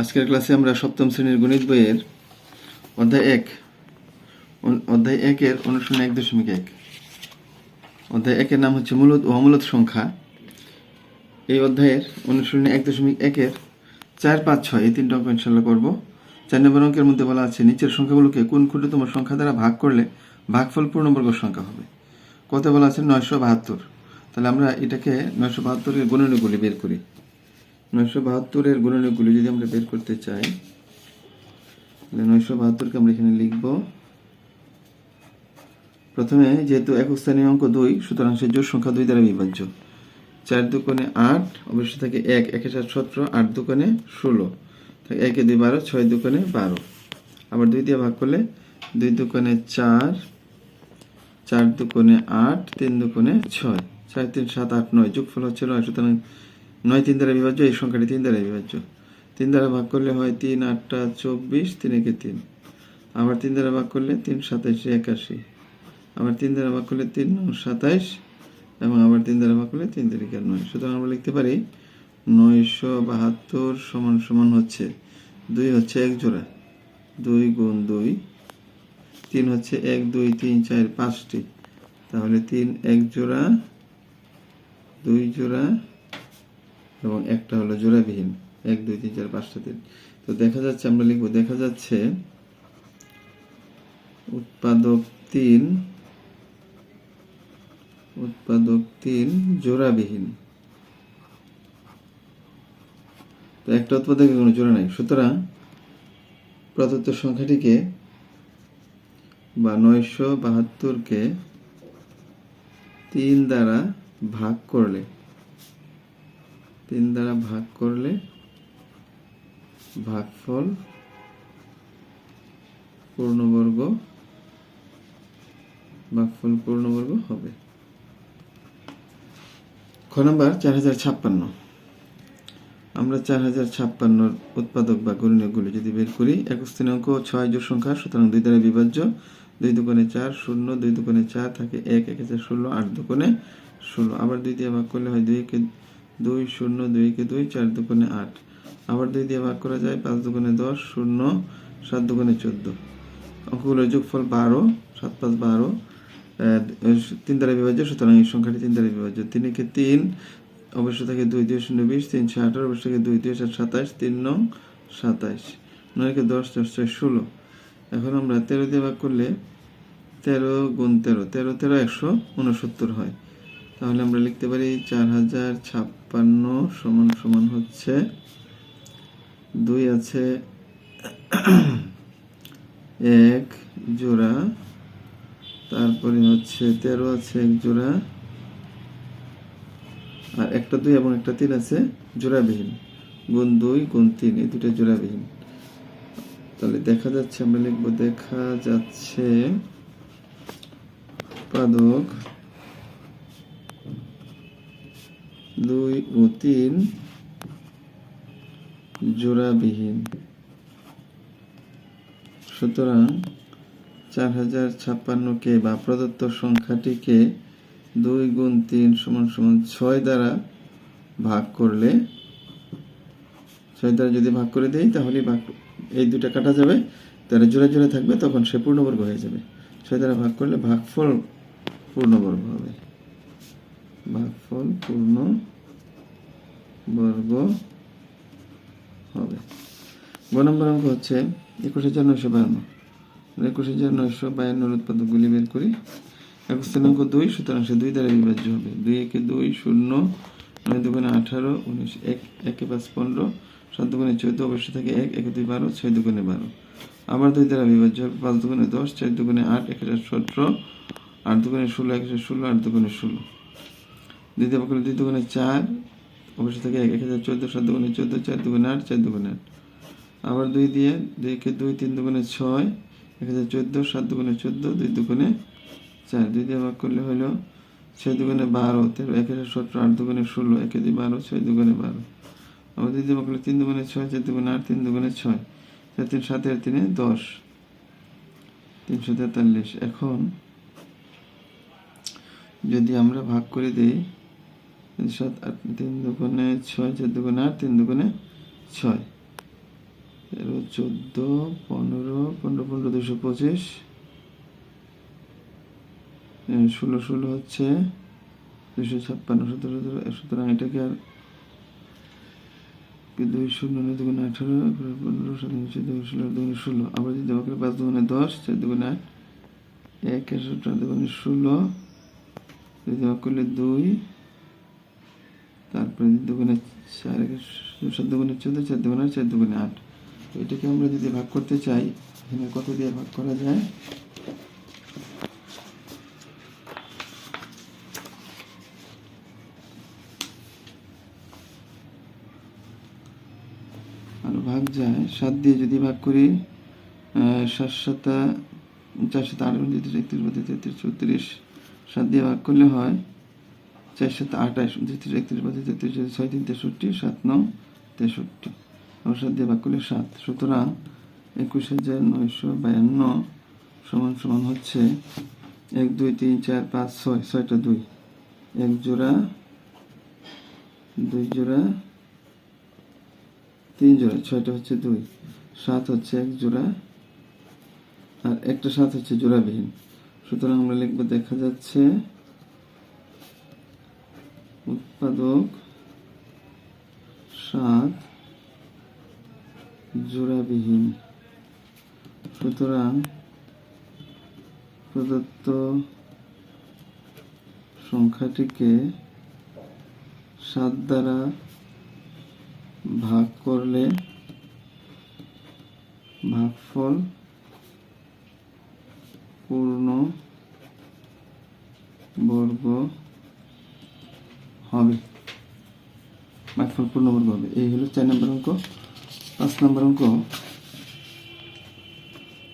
আজকের ক্লাসে আমরা সপ্তম শ্রেণির গণিত বইয়ের অধ্যায় এক। অধ্যায় একের অনুশীলন এক দশমিক এক। অধ্যায় একের নাম হচ্ছে মূলত ও অমূলত সংখ্যা। এই অধ্যায়ের অনুশীলনী এক দশমিক একের চার, পাঁচ, ছয়, এই তিনটা অঙ্ক ইনশাল্লাহ করব। চার নম্বর অঙ্কের মধ্যে বলা আছে, নিচের সংখ্যাগুলোকে কোন ক্ষুদ্রতম সংখ্যা দ্বারা ভাগ করলে ভাগফল পূর্ণবর্গ সংখ্যা হবে? কত বলা আছে নয়শো বাহাত্তর। তাহলে আমরা এটাকে নয়শো বাহাত্তরের গুণনীগুলি বের করি। নয়শো বাহাত্তরের গুণনীগুলি যদি আমরা বের করতে চাই, তাহলে নয়শো বাহাত্তরকে আমরা এখানে লিখব। প্রথমে যেহেতু একক স্থানীয় অঙ্ক দুই, সুতরাং সে জোর সংখ্যা দুই দ্বারা বিভাজ্য। চার দুকোণে আট অবশ্যই থাকে এক, একে সাত সতেরো, আট দুকোণে ষোলো। থাকে একে দুই বারো, ছয় দুকোণে বারো। আবার দুই দিয়ে ভাগ করলে দুই দুকোণে চার চার দুকোণে আট, তিন দুকোণে ছয়। চার, তিন, সাত, আট, নয়, যোগফল হচ্ছে নয়, সুতরাং নয়, তিন দ্বারা বিভাজ্য, এই সংখ্যাটি তিন দ্বারা বিভাজ্য। তিন দ্বারা ভাগ করলে হয় তিন, আটটা, চব্বিশ, তিন একে তিন। আবার তিন দ্বারা ভাগ করলে তিন, সাতাইশে, একাশি। আবার তিন দ্বারা ভাগ করলে তিন, সাতাইশ, এবং আবার তিন দ্বারা ভাগ করলে তিন তারিখে নয়। সুতরাং আমরা লিখতে পারি নয়শো বাহাত্তর সমান সমান হচ্ছে দুই হচ্ছে এক জোড়া। দুই গুণ দুই, তিন হচ্ছে এক, দুই, তিন, চার, পাঁচটি। তাহলে তিন, এক জোড়া, দুই জোড়া এবং একটা হলো জোড়াবিহীন। এক, দুই, তিন, চার, পাঁচটা তিন। তো দেখা যাচ্ছে, আমরা লিখব, দেখা যাচ্ছে উৎপাদক তিন উৎপাদক তিন জোড়াবিহীন। তো একটা উৎপাদকের কোনো জোড়া নাই। সুতরাং প্রদত্ত সংখ্যাটিকে বা নয়শো বাহাত্তরকে তিন দ্বারা ভাগ করলে তিন দ্বারা ভাগ করলে ভাগফল পূর্ণবর্গ ভাগফল পূর্ণবর্গ হবে। খ নাম্বার, চার ছাপ্পান্ন। আমরা চার হাজার ছাপ্পান্নর উৎপাদক বা গণনীয়গুলি যদি বের করি একুশ তিন অঙ্ক ছয় জোর সংখ্যা, সুতরাং দুই দ্বারা বিভাজ্য, দুই দোকানে চার শূন্য, দুই দোকানে চার থাকে এক এক চার ষোলো, আট দোকানে ষোলো। আবার দুই দিয়ে ভাগ করলে হয় দুই একে দুই শূন্য দুই একে দুই, চার দোকানে আট। আবার দুই দিয়ে ভাগ করা যায় পাঁচ দোকানে দশ, শূন্য, সাত দোকানে চোদ্দ। অঙ্কগুলোর যোগফল বারো, সাত পাঁচ বারো তিন দ্বারা বিভাজ্য, সুতরাং এই সংখ্যাটি তিন দ্বারা বিভাজ্য। তিন একে তিন অবশ্য থাকে দুই দুই শূন্য বিশ তিনশো আঠারো অবশ্য থাকে দুই দুই, সাত, সাতাশ, তিন নং সাতাশ। নয়কে দশ দশ, ছয়, ষোলো। এখন আমরা তেরো দিয়ে ভাগ করলে তেরো গুণ তেরো তেরো তেরো, একশো উনসত্তর হয়। তাহলে আমরা লিখতে পারি চার হাজার ছাপ্পান্ন সমান সমান হচ্ছে দুই আছে এক জোড়া, তারপরে হচ্ছে তেরো আছে এক জোড়া, আর একটা দুই এবং একটা তিন আছে জোড়াবিহীন। গুণ দুই, গুণ তিন, এই দুটো জোড়াবিহীন। তাহলে দেখা যাচ্ছে, আমরা লিখব দেখা যাচ্ছে, উৎপাদক দুই ও তিন জোড়াবিহীন। সুতরাং চার হাজার ছাপ্পান্নকে বা প্রদত্ত সংখ্যাটিকে দুই গুণ তিন সমান সমান ছয় দ্বারা ভাগ করলে, ছয় দ্বারা যদি ভাগ করে দেই, তাহলে ভাগ, এই দুটা কাটা যাবে। তারা জোড়া জোড়া থাকবে, তখন সে পূর্ণবর্গ হয়ে যাবে। ছয় দ্বারা ভাগ করলে ভাগফল পূর্ণবর্গ হবে। ভাগফল পূর্ণ বর্গ হবে। গ নম্বর অঙ্ক হচ্ছে একুশ হাজার নয়শো বায়ান্ন। একুশ হাজার নয়শো বায়ান্নর উৎপাদকগুলি বের করি। একুশ স্থানাঙ্ক দুই, সুতরাং সে দুই দ্বারা বিভাজ্য হবে। দুই একে দুই, শূন্য, নয় দুগুণে আঠারো, উনিশ, এক, একে পাঁচ, পনেরো, সাত দুগুণে চোদ্দ অবশ্য থাকে এক, একে দুই, বারো, ছয় দুগুণে বারো। আবার দুই দ্বারা বিভাজ্য হবে। পাঁচ দুগুণে দশ, চার দুগুণে আট এক হাজার সতেরো, আট দুগুণে ষোলো এক হাজার ষোলো, আট দুগুণে ষোলো। দ্বিতীয় পক্ষে দুই দুগুণে চার, অবশ্য থেকে এক এক হাজার চোদ্দ সাত দুগুণে চোদ্দ, চার দুগুণে আট, চার দুগুণে আট। আবার দুই দিয়ে দুইকে দুই, তিন দুগুণে ছয়, এক হাজার চোদ্দ, সাত দুগুণে চোদ্দ, দুই দুগুণে চার। দুই দিয়ে ভাগ করলে হলো ছয় দুগুণে বারো, তেরো, এক হাজার সতেরো, আট দুগুণে ষোলো, একে দুই বারো, ছয় দুগুণে বারো। আবার দুই দিয়ে ভাগ করলে তিন দুগুণে ছয়, চার দুগুণে আট, তিন দুগুণে ছয়। চার তিন সাত আর তিনে দশ। তিনশো তেতাল্লিশ। এখন যদি আমরা ভাগ করে দিই সাত আট, তিন দুগুণে ছয়, চার দুগুণে আট, তিন দুগুণে ছয়। চোদ্দ, পনেরো পনেরো পনেরো, দুশো পঁচিশ। ষোলো ষোলো হচ্ছে দুশো ছাপ্পান্ন, সতেরো সতেরো সুতরাং এটাকে আর দুই শূন্য নয়, দুগুণে আঠারো পনেরো, ষোলো চোদ্দ ষোলো দুগুণে ষোলো। আবার যদি করে পাঁচ দুগুণে দশ, চার দুগুণে আট, এক, একশো চার দুগুণে ষোলো। যদি করলে দুই তারপরে দুগুণে চার সাত দুগুণে চোদ্দ, চার দুগুণে চার, দুগুণে আট। এটাকে আমরা যদি ভাগ করতে চাই, এখানে কত দিয়ে ভাগ করা যায়? ভাগ যায়। সাত দিয়ে যদি ভাগ করি সাত সাতা চার সাথে আট বত্রিশ, তেত্রিশ, চৌত্রিশ, সাত দিয়ে ভাগ করলে হয় চার আঠাশ, উনত্রিশ, একত্রিশ, বত্রিশ, তেত্রিশ ছয়, তিন, তেষট্টি, সাত নং তেষট্টি। আবার সাত দিয়ে ভাগ সাত। সুতরাং একুশ হাজার নয়শো বায়ান্ন সমান সমান হচ্ছে এক, দুই, তিন, চার, পাঁচ, ছয়। ছয়টা দুই। এক জোড়া, দুই জোড়া, তিন জোড়া। ছয়টা হচ্ছে দুই। সাত হচ্ছে এক জোড়া। আর একটা সাত হচ্ছে জোড়াবিহীন। সুতরাং আমরা লিখব দেখা যাচ্ছে উৎপাদক সাত জোড়াবিহীন। সুতরাং প্রদত্ত সংখ্যাটিকে সাত দ্বারা ভাগ করলে ভাগফল পূর্ণ বর্গ হবে। ভাগফল পূর্ণ বর্গ হবে এই হলো চার নম্বর অঙ্ক। পাঁচ নম্বর অঙ্ক।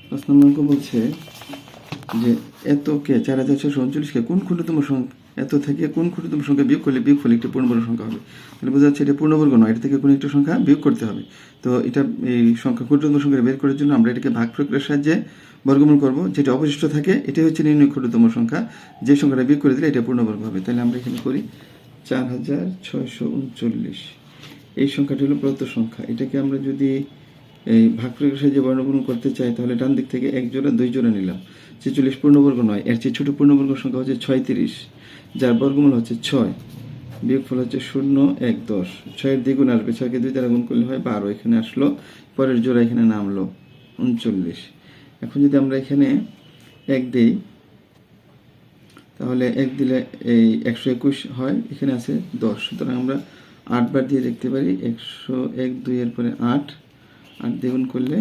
পাঁচ নম্বর অঙ্ক বলছে যে এতকে চার হাজার ছশো উনচল্লিশকে কোন ক্ষুদ্রতম সংখ্যা? এত থেকে কোন ক্ষুদ্রতম সংখ্যা বিয়োগ করলে বিয়োগ ফলে একটি পূর্ণবর্গ সংখ্যা হবে? তাহলে বোঝা যাচ্ছে এটা পূর্ণবর্গ নয়, এটা থেকে কোনো একটা সংখ্যা বিয়োগ করতে হবে। তো এটা, এই সংখ্যা ক্ষুদ্রতম সংখ্যা বের করার জন্য আমরা এটাকে ভাগ প্রক্রিয়ার সাহায্যে বর্গমূল করব। যেটা অবশিষ্ট থাকে, এটাই হচ্ছে নির্ণয় ক্ষুদ্রতম সংখ্যা। যে সংখ্যাটা বিয়োগ করে দিলে এটা পূর্ণবর্গ হবে। তাহলে আমরা এখানে করি চার হাজার ছয়শো উনচল্লিশ। এই সংখ্যাটি হলো প্রদত্ত সংখ্যা। এটাকে আমরা যদি এই ভাগ প্রক্রিয়ার সাহায্যে বর্ণপূর্ণ করতে চাই, তাহলে ডান দিক থেকে এক জোড়া, দুই জোড়া নিলাম। ছেচল্লিশ পূর্ণবর্গ নয়, এর চেয়ে ছোটো পূর্ণবর্গ সংখ্যা হচ্ছে ছয়ত্রিশ, যার বর্গমূল হচ্ছে ছয়। বিয়োগফল হচ্ছে শূন্য, এক, দশ। ছয়ের দ্বিগুণ আসবে, ছয়কে দুই দ্বারা গুণ করলে হয় বারো। এখানে আসলো, পরের জোড়া এখানে নামলো উনচল্লিশ। এখন যদি আমরা এখানে এক দিই তাহলে এক দিলে এই একশো একুশ হয়, এখানে আছে দশ। সুতরাং আমরা আটবার দিয়ে দেখতে পারি, একশো এক দুইয়ের পরে আট। আট দ্বিগুণ করলে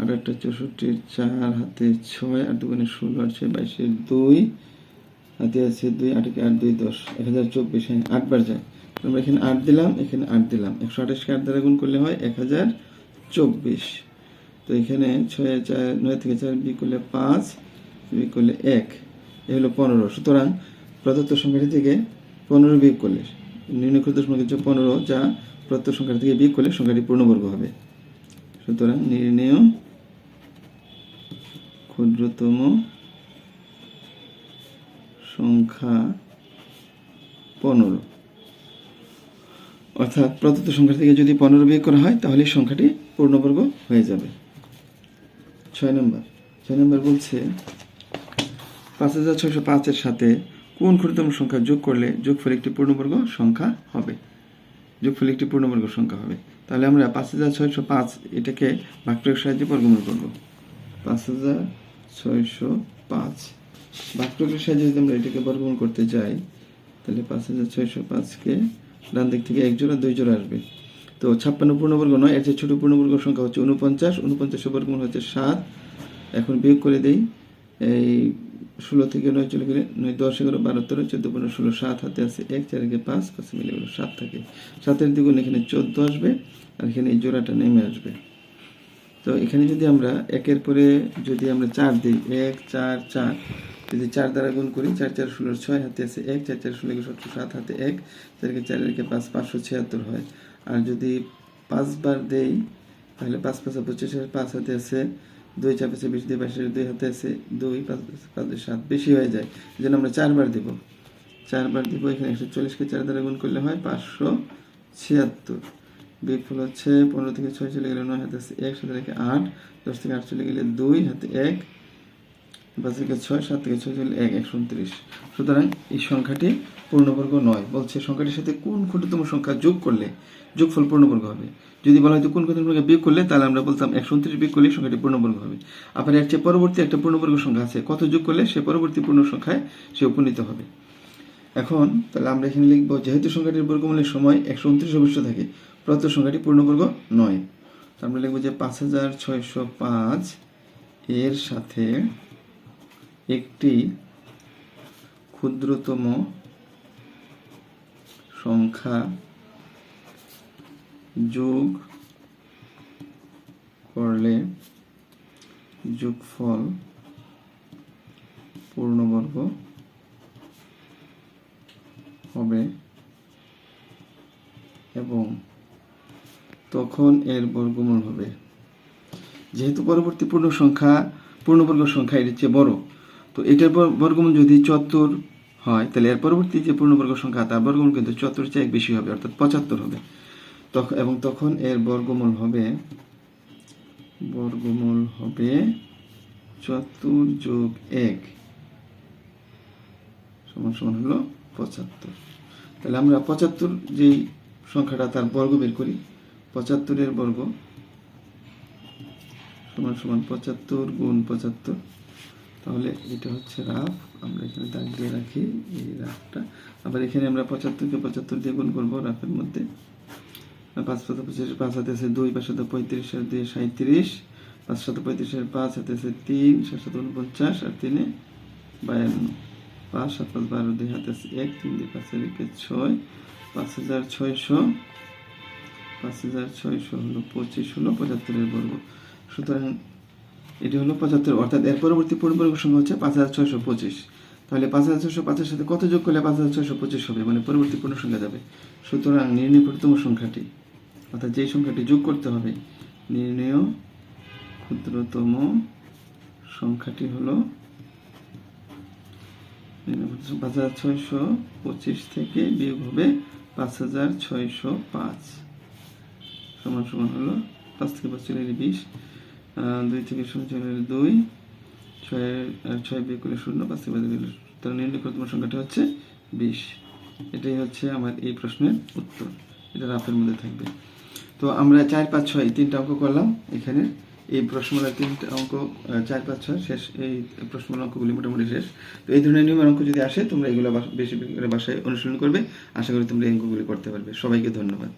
আট আটটা চৌষট্টি, চার হাতে ছয়, আট দুগুণে ষোলো আর ছয় বাইশের দুই। হাতে আছে দুই, আটকে আট, দুই, দশ। এক হাজার চব্বিশ হ্যাঁ আটবার যায়। আমরা এখানে আট দিলাম, এখানে আট দিলাম। একশো আঠাশকে আট দ্বারা গুণ করলে হয় এক হাজার চব্বিশ। তো এখানে ছয় চার, নয় থেকে চার বিয়োগ করলে পাঁচ, বিয়োগ করলে এক। এ হলো পনেরো। সুতরাং প্রদত্ত সংখ্যাটি থেকে পনেরো বিয়োগ করলে নির্ণয় ক্ষুদ্র সংখ্যা হচ্ছে পনেরো, যা প্রদত্ত সংখ্যাটি থেকে বিয়োগ করলে সংখ্যাটি পূর্ণবর্গ হবে। সুতরাং নির্ণেয় ক্ষুদ্রতম সংখ্যা পনেরো। অর্থাৎ প্রদত্ত সংখ্যা থেকে যদি পনেরো বিয়োগ করা হয়, তাহলে সংখ্যাটি পূর্ণবর্গ হয়ে যাবে। ছয় নম্বর। ছয় নম্বর বলছে পাঁচ হাজার ছয়শো পাঁচের সাথে কোন ক্ষুদ্রতম সংখ্যা যোগ করলে যোগফল একটি পূর্ণবর্গ সংখ্যা হবে? যোগফল একটি পূর্ণবর্গ সংখ্যা হবে। তাহলে আমরা পাঁচ হাজার ছয়শো পাঁচ এটাকে ভাগফলের সাহায্যে বর্গমূল করব। পাঁচ হাজার ছয়শো পাঁচ ভাগফলের সাহায্যে যদি আমরা এটাকে বর্গমূল করতে যাই, তাহলে পাঁচ হাজার ছয়শো পাঁচকে ডান দিক থেকে এক জোড়া, দুই জোড়া আসবে। তো ছাপ্পান্ন পূর্ণবর্গ নয়, এর চেয়ে ছোট পূর্ণবর্গ সংখ্যা হচ্ছে উনপঞ্চাশ উনপঞ্চাশের বর্গমূল হচ্ছে সাত। এখন বিয়োগ করে দেই, এই ষোলো থেকে নয় চলে গেলে নয়, দশ, এগারো, বারো, তেরো, চোদ্দ, পনেরো, ষোলো, সাত, হাতে আছে এক চারিকে পাঁচ, পাঁচে, মিলে গেলো সাত থাকে। সাতের দ্বিগুণ এখানে চোদ্দ আসবে, আর এখানে এই জোড়াটা নেমে আসবে। তো এখানে যদি আমরা একের পরে যদি আমরা চার দিই, এক, চার চার, যদি চার দ্বারা গুণ করি, চার চার, ষোলো, ছয় হাতে আছে এক, চার চার, ষোলো সতেরো সাত হাতে এক চারকে চার রেখে পাঁচ, পাঁচশো ছিয়াত্তর হয়। আর যদি পাঁচবার দেই, তাহলে পাঁচ পাঁচ পঁচিশের পাঁচ হাতে আছে দুই চার পাঁচে বিশ, দুই বাইশের দুই হাতে আছে, দুই পাঁচ পাঁচ সাত। বেশি হয়ে যায়। জন্য আমরা চারবার দিব। চারবার দিব, এখানে একশো চল্লিশকে চার দ্বারা গুণ করলে হয় পাঁচশো ছিয়াত্তর। বিয়োগফল হচ্ছে পনেরো থেকে ছয় চলে গেলে নয়, হাতে আছে এক সাথে রেখে আট, দশ থেকে আট চলে গেলে দুই, হাতে এক, পাঁচ থেকে ছয়, সাত থেকে ছয় চলে এক, একশো উনত্রিশ। সুতরাং এই সংখ্যাটি পূর্ণবর্গ নয়। বলছে, সংখ্যাটির সাথে কোন ক্ষুদ্রতম সংখ্যা যোগ করলে যোগফল পূর্ণবর্গ হবে? যদি বলা হয়তো কোন ক্ষুদ্রতম সংখ্যা বিয়োগ করলে, তাহলে আমরা বলতাম একশো উনত্রিশ বিয়োগ করলে সংখ্যাটি পূর্ণবর্গ হবে। আবার এর চেয়ে পরবর্তী একটা পূর্ণবর্গ সংখ্যা আছে। কত যোগ করলে সে পরবর্তী পূর্ণ সংখ্যায় সে উপনীত হবে? এখন তাহলে আমরা এখানে লিখব, যেহেতু সংখ্যাটির বর্গমূলের সময় একশো উনত্রিশ অবশ্য থাকে, প্রদত্ত সংখ্যাটি পূর্ণবর্গ নয়। আমরা লিখব যে পাঁচ হাজার ছয়শো পাঁচ এর সাথে একটি ক্ষুদ্রতম সংখ্যা যোগ করলে যোগফল পূর্ণবর্গ হবে এবং তখন এর বর্গমূল হবে। যেহেতু পরবর্তী পূর্ণ সংখ্যা পূর্ণবর্গ সংখ্যা এর চেয়ে বড়, তো এটার বর- বর্গমূল যদি চুয়াত্তর হয়, তাহলে এর পরবর্তী যে পূর্ণবর্গ সংখ্যা, তার বর্গমূল কিন্তু চুয়াত্তর চেয়ে এক বেশি হবে, অর্থাৎ পঁচাত্তর হবে। তখন এবং তখন এর বর্গমূল হবে বর্গমূল হবে চুয়াত্তর যোগ এক সমান সমান হলো পঁচাত্তর। তাহলে আমরা পঁচাত্তর যেই সংখ্যাটা, তার বর্গ বের করি পঁচাত্তরের বর্গ সমান সমান পঁচাত্তর গুণ পঁচাত্তর, তাহলে এটা হচ্ছে রাফ আমরা এখানে দাগ দিয়ে রাখি এই রাফটা আবার এখানে আমরা পঁচাত্তরকে পঁচাত্তর দিয়ে গুণ করব রাফের মধ্যে। পাঁচ পাতা পঁচিশ, পাঁচ হাতে আছে দুই, পাঁচ হাতে পঁয়ত্রিশ আর দুই সাঁত্রিশ পাঁচ শত পঁয়ত্রিশের পাঁচ হাতে আছে তিন, সাত শত উনপঞ্চাশ, আর তিনে বায়ান্ন। পাঁচ, সাত পাঁচ বারো, দুই হাতে আছে এক, তিন দুই পাঁচ একে ছয়। পাঁচ হাজার ছয়শো, পাঁচ হাজার ছয়শো হলো পঁচিশ, হলো পঁচাত্তরের বর্গ। সুতরাং এটি হলো পঁচাত্তর, অর্থাৎ এর পরবর্তী পূর্ণবর্গ সংখ্যা হচ্ছে পাঁচ হাজার ছয়শো পঁচিশ। তাহলে পাঁচ হাজার ছয়শো পাঁচের সাথে কত যোগ করলে পাঁচ হাজার ছয়শো পঁচিশ হবে? মানে পরবর্তী পূর্ণ সংখ্যা যাবে সুতরাং নির্ণয় ক্ষুদ্রতম সংখ্যাটি, অর্থাৎ যেই সংখ্যাটি যোগ করতে হবে, নির্ণয় ক্ষুদ্রতম সংখ্যাটি হলো পাঁচ হাজার ছয়শো পঁচিশ থেকে বিয়োগ হবে পাঁচ হাজার ছয়শো পাঁচ। সমান সমান হলো পাঁচ থেকে পাঁচ চলে বিশ দুই থেকে শূন্য চলে দুই ছয় ছয় বিয়োগ করলে শূন্য, পাঁচ বাদ গেলে নির্ণয় ক্ষুদ্রতম সংখ্যাটি হচ্ছে বিশ। এটাই হচ্ছে আমার এই প্রশ্নের উত্তর। এটা রাফের মধ্যে থাকবে। তো আমরা চার, পাঁচ, ছয় তিনটা অঙ্ক করলাম এখানে। এই প্রশ্নমালার তিনটা অঙ্ক চার, পাঁচ, ছয় শেষ। এই প্রশ্নমালা অঙ্কগুলি মোটামুটি শেষ। তো এই ধরনের নিয়মের অঙ্ক যদি আসে, তোমরা এগুলো বেশি করে বাসায় অনুশীলন করবে। আশা করি তোমরা এই অঙ্কগুলি করতে পারবে। সবাইকে ধন্যবাদ।